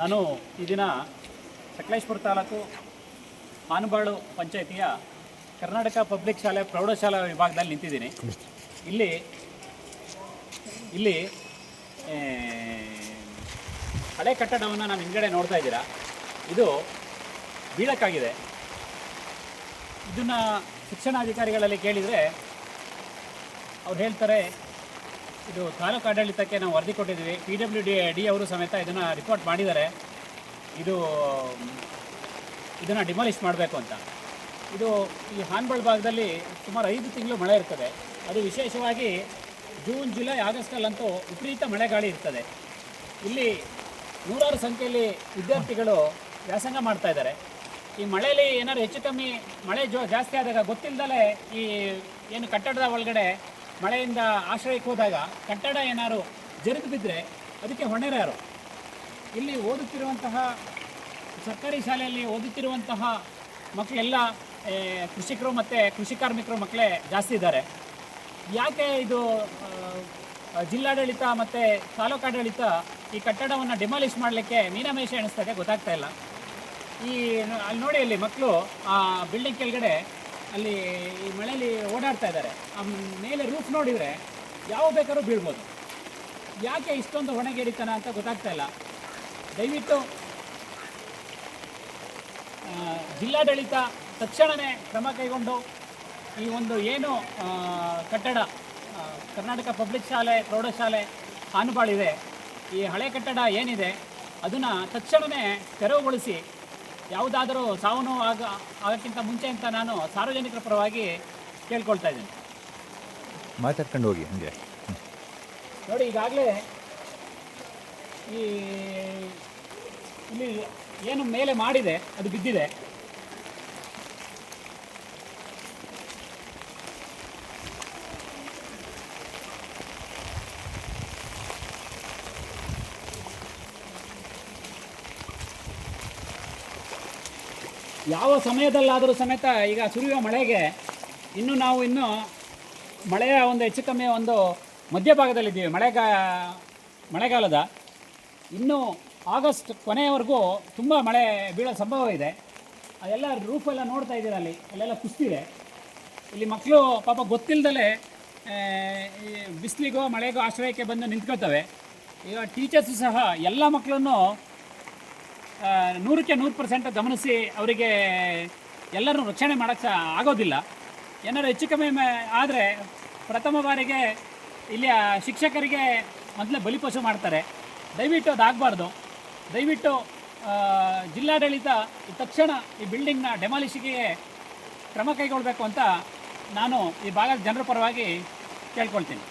ನಾನು ಈ ದಿನ ಸಕಲೇಶ್ಪುರ ತಾಲೂಕು ಆನಬಾಳು ಪಂಚಾಯಿತಿಯ ಕರ್ನಾಟಕ ಪಬ್ಲಿಕ್ ಶಾಲೆ ಪ್ರೌಢಶಾಲಾ ವಿಭಾಗದಲ್ಲಿ ನಿಂತಿದ್ದೀನಿ. ಇಲ್ಲಿ ಇಲ್ಲಿ ಹಳೆ ಕಟ್ಟಡವನ್ನು ನಾನು ಹಿಂದ್ಗಡೆ ನೋಡ್ತಾ ಇದ್ದೀರಾ. ಇದು ಬೀಳಕ್ಕಾಗಿದೆ. ಇದನ್ನು ಶಿಕ್ಷಣಾಧಿಕಾರಿಗಳಲ್ಲಿ ಕೇಳಿದರೆ ಅವ್ರು ಹೇಳ್ತಾರೆ, ಇದು ತಾಲೂಕು ಆಡಳಿತಕ್ಕೆ ನಾವು ವರದಿ ಕೊಟ್ಟಿದ್ದೀವಿ. ಪಿ ಡಬ್ಲ್ಯೂ ಡಿ ಡಿ ಅವರು ಸಮೇತ ಇದನ್ನು ರಿಪೋರ್ಟ್ ಮಾಡಿದ್ದಾರೆ. ಇದು, ಇದನ್ನು ಡಿಮಾಲಿಷ್ ಮಾಡಬೇಕು ಅಂತ. ಇದು ಈ ಹಾನ್ಬಳ್ ಭಾಗದಲ್ಲಿ ಸುಮಾರು ಐದು ತಿಂಗಳು ಮಳೆ ಇರ್ತದೆ. ಅದು ವಿಶೇಷವಾಗಿ ಜೂನ್, ಜುಲೈ ಆಗಸ್ಟಲ್ಲಂತೂ ವಿಪರೀತ ಮಳೆಗಾಳಿ ಇರ್ತದೆ. ಇಲ್ಲಿ ನೂರಾರು ಸಂಖ್ಯೆಯಲ್ಲಿ ವಿದ್ಯಾರ್ಥಿಗಳು ವ್ಯಾಸಂಗ ಮಾಡ್ತಾ ಇದ್ದಾರೆ. ಈ ಮಳೆಯಲ್ಲಿ ಏನಾದ್ರು ಹೆಚ್ಚು ಕಮ್ಮಿ ಮಳೆ ಜೋ ಜಾಸ್ತಿ ಆದಾಗ ಗೊತ್ತಿಲ್ಲದಲೇ ಈ ಏನು ಕಟ್ಟಡದ ಒಳಗಡೆ ಮಳೆಯಿಂದ ಆಶ್ರಯಕ್ಕೆ ಹೋದಾಗ ಕಟ್ಟಡ ಏನಾದ್ರು ಜರಿದು ಬಿದ್ದರೆ ಅದಕ್ಕೆ ಹೊಣೆರಾರು ಇಲ್ಲಿ ಓದುತ್ತಿರುವಂತಹ ಸರ್ಕಾರಿ ಶಾಲೆಯಲ್ಲಿ ಓದುತ್ತಿರುವಂತಹ ಮಕ್ಕಳೆಲ್ಲ ಕೃಷಿಕರು ಮತ್ತು ಕೃಷಿ ಕಾರ್ಮಿಕರು ಮಕ್ಕಳೇ ಜಾಸ್ತಿ ಇದ್ದಾರೆ. ಯಾಕೆ ಇದು ಜಿಲ್ಲಾಡಳಿತ ಮತ್ತು ತಾಲೂಕಾಡಳಿತ ಈ ಕಟ್ಟಡವನ್ನು ಡಿಮಾಲಿಷ್ ಮಾಡಲಿಕ್ಕೆ ಮೀನಮೇಷ ಎಣಿಸ್ತದೆ ಗೊತ್ತಾಗ್ತಾ ಇಲ್ಲ. ಈ ಅಲ್ಲಿ ನೋಡಿ ಅಲ್ಲಿ ಮಕ್ಕಳು ಆ ಬಿಲ್ಡಿಂಗ್ ಕೆಳಗಡೆ ಅಲ್ಲಿ ಈ ಮಳೆಯಲ್ಲಿ ಓಡಾಡ್ತಾ ಇದ್ದಾರೆ. ಆ ಮೇಲೆ ರೂಫ್ ನೋಡಿದರೆ ಯಾವ ಬೇಕಾದ್ರೂ ಬೀಳ್ಬೋದು. ಯಾಕೆ ಇಷ್ಟೊಂದು ಹೊಣೆಗೇಡಿತನ ಅಂತ ಗೊತ್ತಾಗ್ತಾ ಇಲ್ಲ. ದಯವಿಟ್ಟು ಜಿಲ್ಲಾಡಳಿತ ತಕ್ಷಣವೇ ಕ್ರಮ ಕೈಗೊಂಡು ಈ ಒಂದು ಏನು ಕಟ್ಟಡ ಕರ್ನಾಟಕ ಪಬ್ಲಿಕ್ ಶಾಲೆ, ಪ್ರೌಢಶಾಲೆ ಹಾನುಬಾಳಿದೆ. ಈ ಹಳೆ ಕಟ್ಟಡ ಏನಿದೆ, ಅದನ್ನು ತಕ್ಷಣವೇ ತೆರವುಗೊಳಿಸಿ ಯಾವುದಾದರೂ ಸಾವು ನೋವು ಆಗ ಆಗಕ್ಕಿಂತ ಮುಂಚೆ ಅಂತ ನಾನು ಸಾರ್ವಜನಿಕರ ಪರವಾಗಿ ಕೇಳ್ಕೊಳ್ತಾ ಇದ್ದೀನಿ. ಮಾತಾಡ್ಕೊಂಡು ಹೋಗಿ ಹಂಗೆ. ನೋಡಿ ಈಗಾಗಲೇ ಈ ಇಲ್ಲಿ ಏನು ಮೇಲೆ ಮಾಡಿದೆ ಅದು ಬಿದ್ದಿದೆ. ಯಾವ ಸಮಯದಲ್ಲಾದರೂ ಸಮೇತ ಈಗ ಸುರಿಯುವ ಮಳೆಗೆ ಇನ್ನು ನಾವು ಇನ್ನು ಮಳೆಯ ಒಂದು ಹೆಚ್ಚು ಕಮ್ಮಿ ಒಂದು ಮಧ್ಯಭಾಗದಲ್ಲಿದ್ದೀವಿ, ಮಳೆಗಾ, ಮಳೆಗಾಲದ. ಇನ್ನು ಆಗಸ್ಟ್ ಕೊನೆಯವರೆಗೂ ತುಂಬ ಮಳೆ ಬೀಳೋ ಸಂಭವ ಇದೆ. ಅದೆಲ್ಲ ರೂಫೆಲ್ಲ ನೋಡ್ತಾ ಇದ್ದೀರ ಅಲ್ಲಿ, ಅಲ್ಲೆಲ್ಲ ಕುಸ್ತಿದೆ. ಇಲ್ಲಿ ಮಕ್ಕಳು ಪಾಪ ಗೊತ್ತಿಲ್ಲದಲೇ ಬಿಸಿಲಿಗೋ ಮಳೆಗೋ ಆಶ್ರಯಕ್ಕೆ ಬಂದು ನಿಂತ್ಕೊಳ್ತವೆ. ಈಗ ಟೀಚರ್ಸು ಸಹ ಎಲ್ಲ ಮಕ್ಕಳನ್ನು ನೂರಕ್ಕೆ ನೂರು ಪರ್ಸೆಂಟ್ ಗಮನಿಸಿ ಅವರಿಗೆ ಎಲ್ಲರೂ ರಕ್ಷಣೆ ಮಾಡೋಕ್ಕೆ ಆಗೋದಿಲ್ಲ. ಏನಾದ್ರು ಹೆಚ್ಚು ಕಮ್ಮಿ ಆದರೆ ಪ್ರಥಮ ಬಾರಿಗೆ ಇಲ್ಲಿಯ ಶಿಕ್ಷಕರಿಗೆ ಮೊದಲೇ ಬಲಿಪಶು ಮಾಡ್ತಾರೆ. ದಯವಿಟ್ಟು ಅದಾಗಬಾರ್ದು. ದಯವಿಟ್ಟು ಜಿಲ್ಲಾಡಳಿತ ತಕ್ಷಣ ಈ ಬಿಲ್ಡಿಂಗ್ನ ಡೆಮಾಲಿಷಿಗೆ ಕ್ರಮ ಕೈಗೊಳ್ಳಬೇಕು ಅಂತ ನಾನು ಈ ಭಾಗದ ಜನರ ಪರವಾಗಿ ಕೇಳ್ಕೊಳ್ತೀನಿ.